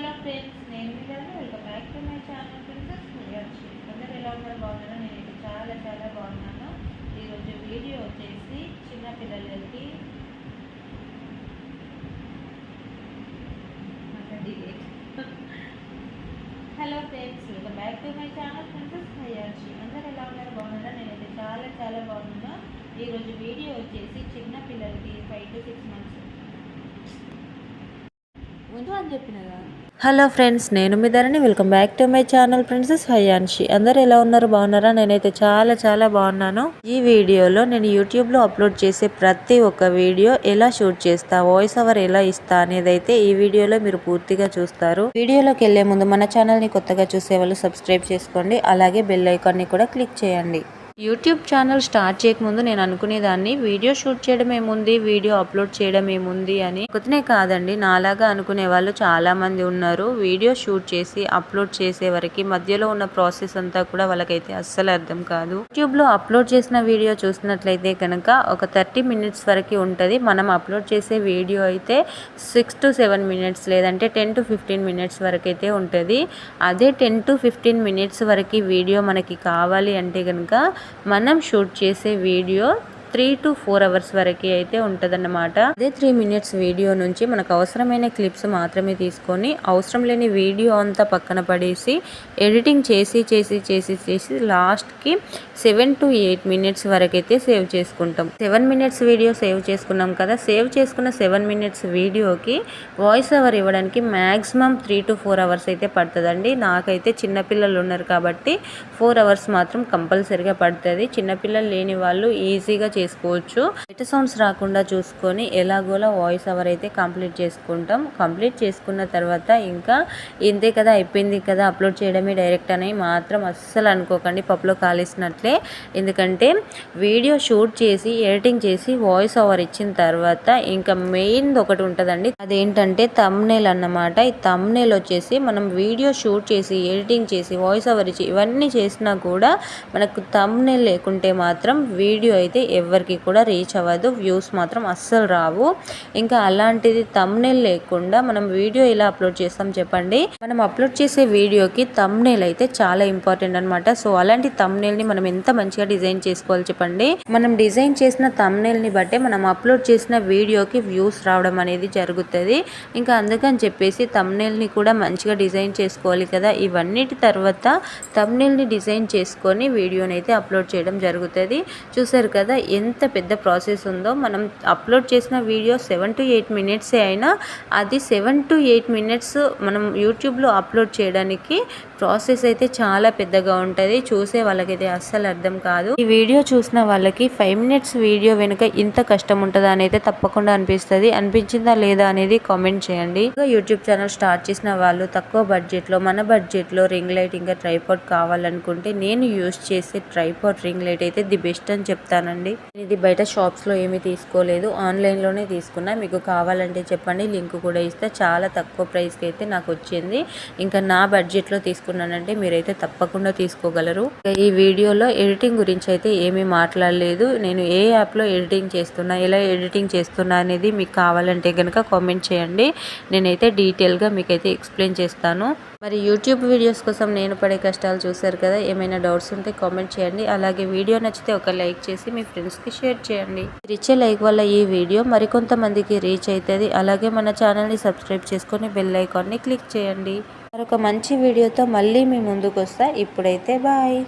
Hello friends నేను మీ గారు welcome back to my channel princess మీడియాచి అందరూ ఎలా ఉన్నారు? బాగున్నారా? నేనైతే చాలా చాలా బాగున్నాను. ఈరోజు వీడియో వచ్చేసి చిన్న పిల్లలకి hello friends welcome back to my channel princess మీడియాచి అందరు ఎలా ఉన్నారు? బాగున్నారా? నేనైతే చాలా చాలా బాగున్నాను. ఈరోజు వీడియో వచ్చేసి చిన్న పిల్లలకి five to six months hello friends నేను మీ Dharani. Welcome back to my channel princess Hayanshi అందరు ఎలా ఉన్నారు? బాగున్నారా? నేనైతే చాలా చాలా బాగున్నాను. ఈ వీడియోలో నేను యూట్యూబ్లో అప్లోడ్ చేసే ప్రతి ఒక్క వీడియో ఎలా షూట్ చేస్తా వాయిస్ ఓవర్ ఎలా ఇస్తా అనేది అయితే ఈ వీడియోలో మీరు పూర్తిగా చూస్తారు. వీడియోలోకి వెళ్ళే ముందు మన ఛానల్ని కొత్తగా చూసే వాళ్ళు సబ్స్క్రైబ్ చేసుకోండి. అలాగే బెల్ ఐకాన్ని కూడా క్లిక్ చేయండి. యూట్యూబ్ ఛానల్ స్టార్ట్ చేయకముందు నేను అనుకునేదాన్ని వీడియో షూట్ చేయడం ఏముంది వీడియో అప్లోడ్ చేయడం ఏముంది అని. ఒకటినే కాదండి నాలాగా అనుకునే వాళ్ళు చాలామంది ఉన్నారు. వీడియో షూట్ చేసి అప్లోడ్ చేసే వరకు మధ్యలో ఉన్న ప్రాసెస్ అంతా కూడా వాళ్ళకైతే అస్సలు అర్థం కాదు. యూట్యూబ్లో అప్లోడ్ చేసిన వీడియో చూసినట్లయితే కనుక ఒక థర్టీ మినిట్స్ వరకు ఉంటుంది. మనం అప్లోడ్ చేసే వీడియో అయితే సిక్స్ టు సెవెన్ మినిట్స్ లేదంటే టెన్ టు ఫిఫ్టీన్ మినిట్స్ వరకు అయితే ఉంటుంది. అదే టెన్ టు ఫిఫ్టీన్ మినిట్స్ వరకు వీడియో మనకి కావాలి అంటే కనుక మనం షూట్ చేసే video three to four hours వరకు అయితే ఉంటుందన్నమాట. అదే త్రీ మినిట్స్ వీడియో నుంచి మనకు అవసరమైన క్లిప్స్ మాత్రమే తీసుకొని అవసరం లేని వీడియో అంతా పక్కన పడేసి ఎడిటింగ్ చేసి చేసి చేసి చేసి లాస్ట్కి సెవెన్ టు ఎయిట్ మినిట్స్ వరకు అయితే సేవ్ చేసుకుంటాం. సెవెన్ మినిట్స్ వీడియో సేవ్ చేసుకున్నాం కదా సేవ్ చేసుకున్న సెవెన్ మినిట్స్ వీడియోకి వాయిస్ ఓవర్ ఇవ్వడానికి maximum three to four hours అయితే పడుతుందండి. నాకైతే చిన్నపిల్లలు ఉన్నారు కాబట్టి ఫోర్ అవర్స్ మాత్రం కంపల్సరీగా పడుతుంది. చిన్నపిల్లలు లేని వాళ్ళు ఈజీగా చేసుకోవచ్చు. బయట సౌండ్స్ రాకుండా చూసుకొని ఎలాగోలా వాయిస్ ఓవర్ అయితే కంప్లీట్ చేసుకుంటాం. కంప్లీట్ చేసుకున్న తర్వాత ఇంకా ఇంతే కదా అయిపోయింది కదా అప్లోడ్ చేయడమే డైరెక్ట్ అని మాత్రం అస్సలు అనుకోకండి. పప్పులో కాలేసినట్లే. ఎందుకంటే వీడియో షూట్ చేసి ఎడిటింగ్ చేసి వాయిస్ ఓవర్ ఇచ్చిన తర్వాత ఇంకా మెయిన్ ఒకటి ఉంటుందండి. అదేంటంటే తమ్నేల్ అన్నమాట. ఈ తమ్నేల్ వచ్చేసి మనం వీడియో షూట్ చేసి ఎడిటింగ్ చేసి వాయిస్ ఓవర్ ఇచ్చి ఇవన్నీ చేసినా కూడా మనకు తమ్నేల్ లేకుంటే మాత్రం వీడియో అయితే ఎవరికి కూడా రీచ్ అవ్వదు వ్యూస్ మాత్రం అస్సలు రావు. ఇంకా అలాంటిది తమ్నేల్ లేకుండా మనం వీడియో ఎలా అప్లోడ్ చేస్తాం చెప్పండి? మనం అప్లోడ్ చేసే వీడియోకి తమ్నేల్ అయితే చాలా ఇంపార్టెంట్ అనమాట సో అలాంటి తమ్నేల్ని మనం ఎంత మంచిగా డిజైన్ చేసుకోవాలి చెప్పండి? మనం డిజైన్ చేసిన తమ్నేల్ని బట్టే మనం అప్లోడ్ చేసిన వీడియోకి వ్యూస్ రావడం అనేది జరుగుతుంది. ఇంకా అందుకని చెప్పేసి తమ్నేల్ని కూడా మంచిగా డిజైన్ చేసుకోవాలి కదా. ఇవన్నిటి తర్వాత తమ్నేల్ని డిజైన్ చేసుకొని వీడియోని అయితే అప్లోడ్ చేయడం జరుగుతుంది. చూసారు కదా ఎంత పెద్ద ప్రాసెస్ ఉందో మనం అప్లోడ్ చేసిన వీడియో సెవెన్ టు ఎయిట్ మినిట్సే అయినా అది సెవెన్ టు ఎయిట్ మినిట్స్ మనం యూట్యూబ్లో అప్లోడ్ చేయడానికి ప్రాసెస్ అయితే చాలా పెద్దగా ఉంటుంది. చూసే వాళ్ళకైతే అస్సలు అర్థం కాదు. ఈ వీడియో చూసిన వాళ్ళకి ఫైవ్ మినిట్స్ వీడియో వెనుక ఇంత కష్టం ఉంటుందా అనేది తప్పకుండా అనిపిస్తుంది. అనిపించిందా లేదా అనేది కామెంట్ చేయండి. ఇంకా యూట్యూబ్ ఛానల్ స్టార్ట్ చేసిన వాళ్ళు తక్కువ బడ్జెట్లో మన బడ్జెట్లో రింగ్ లైట్ ఇంకా ట్రైపాడ్ కావాలనుకుంటే నేను యూస్ చేసే ట్రైపాడ్ రింగ్ లైట్ అయితే ది బెస్ట్ అని చెప్తానండి. ఇది బయట షాప్స్లో ఏమీ తీసుకోలేదు. ఆన్లైన్లోనే తీసుకున్నా. మీకు కావాలంటే చెప్పండి. లింక్ కూడా ఇస్తే. చాలా తక్కువ ప్రైస్కి అయితే నాకు వచ్చింది. ఇంకా నా బడ్జెట్లో తీసుకున్నానంటే మీరైతే తప్పకుండా తీసుకోగలరు. ఈ వీడియోలో ఎడిటింగ్ గురించి అయితే ఏమీ మాట్లాడలేదు. నేను ఏ యాప్లో ఎడిటింగ్ చేస్తున్నా ఎలా ఎడిటింగ్ చేస్తున్నా అనేది మీకు కావాలంటే కనుక కామెంట్ చేయండి. నేనైతే డీటెయిల్గా మీకైతే ఎక్స్ప్లెయిన్ చేస్తాను. మరి యూట్యూబ్ వీడియోస్ కోసం నేను పడే కష్టాలు చూశారు కదా ఏమైనా డౌట్స్ ఉంటే కామెంట్ చేయండి. అలాగే వీడియో నచ్చితే ఒక లైక్ చేసి మీ ఫ్రెండ్స్కి షేర్ చేయండి. మీరు ఇచ్చే లైక్ వల్ల ఈ వీడియో మరికొంతమందికి రీచ్ అవుతుంది. అలాగే మన ఛానల్ని సబ్స్క్రైబ్ చేసుకొని బెల్ ఐకాన్ని క్లిక్ చేయండి. మరొక మంచి వీడియోతో మళ్ళీ మీ ముందుకు వస్తా ఇప్పుడైతే బాయ్.